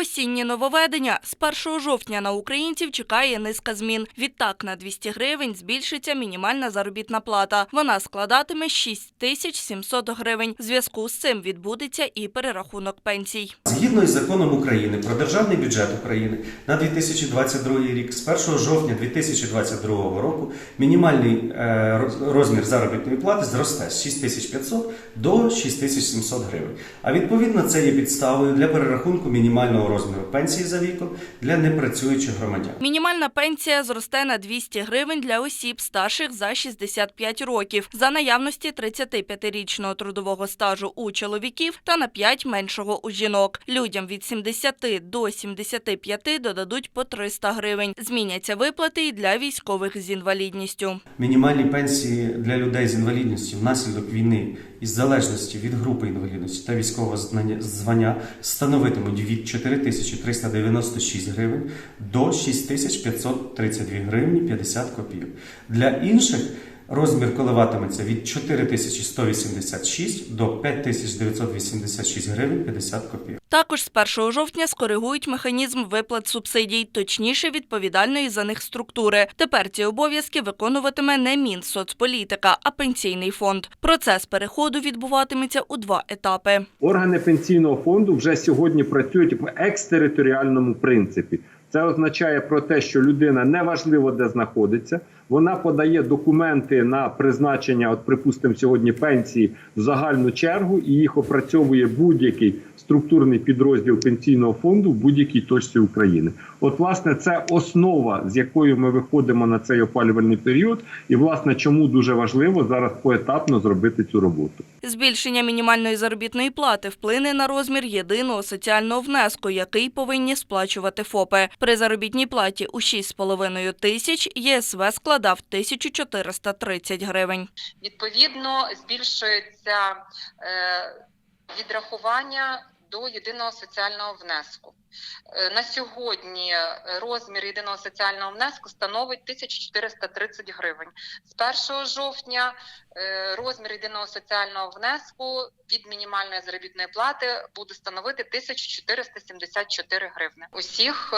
Осінні нововведення. З 1 жовтня на українців чекає низка змін. Відтак на 200 гривень збільшиться мінімальна заробітна плата. Вона складатиме 6 тисяч 700 гривень. В зв'язку з цим відбудеться і перерахунок пенсій. Згідно із законом України про державний бюджет України на 2022 рік, з 1 жовтня 2022 року мінімальний е, розмір заробітної плати зросте з 6500 до 6700 гривень. А відповідно це є підставою для перерахунку мінімального розміру пенсії за віком для непрацюючих громадян. Мінімальна пенсія зросте на 200 гривень для осіб старших за 65 років за наявності 35-річного трудового стажу у чоловіків та на 5 меншого у жінок. Людям від 70 до 75 додадуть по 300 гривень. Зміняться виплати і для військових з інвалідністю. Мінімальні пенсії для людей з інвалідністю внаслідок війни із залежності від групи інвалідності та військового звання становитимуть від 4396 гривень до 6532 гривні 50 копійок. Для інших розмір коливатиметься від 4186 до 5986 гривень 50 копійок. Також з 1 жовтня скоригують механізм виплат субсидій, точніше відповідальної за них структури. Тепер ці обов'язки виконуватиме не Мінсоцполітика, а пенсійний фонд. Процес переходу відбуватиметься у два етапи. Органи пенсійного фонду вже сьогодні працюють в екстериторіальному принципі. Це означає про те, що людина неважливо де знаходиться, вона подає документи на призначення, от припустимо, сьогодні пенсії в загальну чергу, і їх опрацьовує будь-який структурний підрозділ пенсійного фонду в будь-якій точці України. От, власне, це основа, з якою ми виходимо на цей опалювальний період, і власне чому дуже важливо зараз поетапно зробити цю роботу. Збільшення мінімальної заробітної плати вплине на розмір єдиного соціального внеску, який повинні сплачувати ФОПи. При заробітній платі у 6,5 тисяч ЄСВ складав 1430 гривень. Відповідно, збільшується е, відрахування до єдиного соціального внеску. Е, На сьогодні е, розмір єдиного соціального внеску становить 1430 гривень. З 1 жовтня е, розмір єдиного соціального внеску від мінімальної заробітної плати буде становити 1474 гривни. Усіх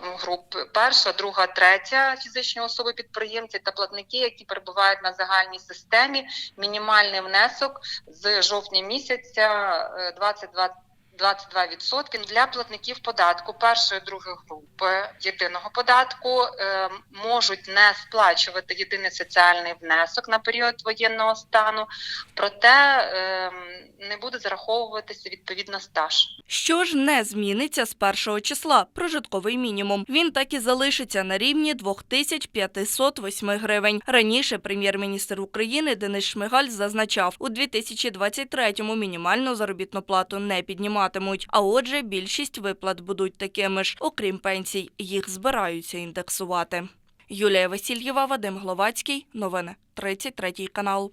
груп перша, друга, третя фізичні особи підприємці та платники, які перебувають на загальній системі, мінімальний внесок з жовтня місяця е, 22 22% для платників податку першої другої групи єдиного податку е, можуть не сплачувати єдиний соціальний внесок на період воєнного стану, проте е, не буде зараховуватися відповідно стаж. Що ж не зміниться з першого числа прожитковий мінімум. Він так і залишиться на рівні 2508 гривень. Раніше прем'єр-міністр України Денис Шмигаль зазначав, у 2023-му мінімальну заробітну плату не підніматимуть. А отже, більшість виплат будуть такими ж, окрім пенсій, їх збираються індексувати. Юлія Васильєва, Вадим Гловацький. Новини 33 канал.